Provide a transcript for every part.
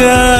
Yeah.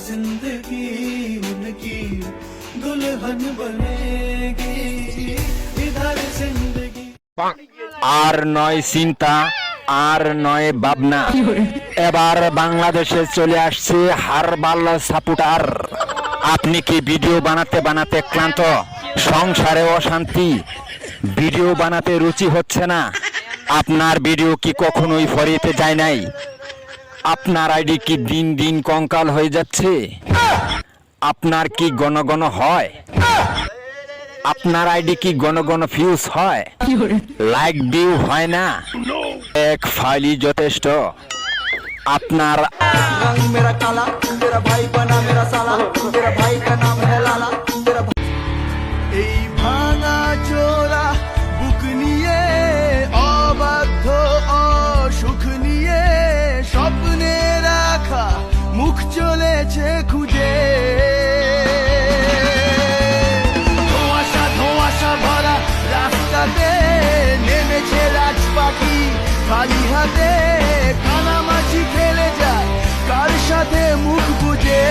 जिंदगी उनकी दुल्हन बनेगी इधर जिंदगी আর নয় চিন্তা আর নয় ভাবনা এবার বাংলাদেশে চলে আসছে হারবাল সাপুটার আপনি কি ভিডিও বানাতে বানাতে ক্লান্ত সংসারে অশান্তি ভিডিও বানাতে রুচি হচ্ছে না আপনার ভিডিও কি কখনোই ফরিতে যায় নাই আপনার আইডি কি দিন দিন কঙ্কাল হয়ে যাচ্ছে? আপনার কি গণ গণ হয়? আপনার আইডি কি গণ গণ ফিউজ হয়? লাইক ভিউ হয় না? এক ফাইলই যথেষ্ট। আপনার খালি হাতে কানামাছি খেলে যায় কার সাথে মুখ বুঝে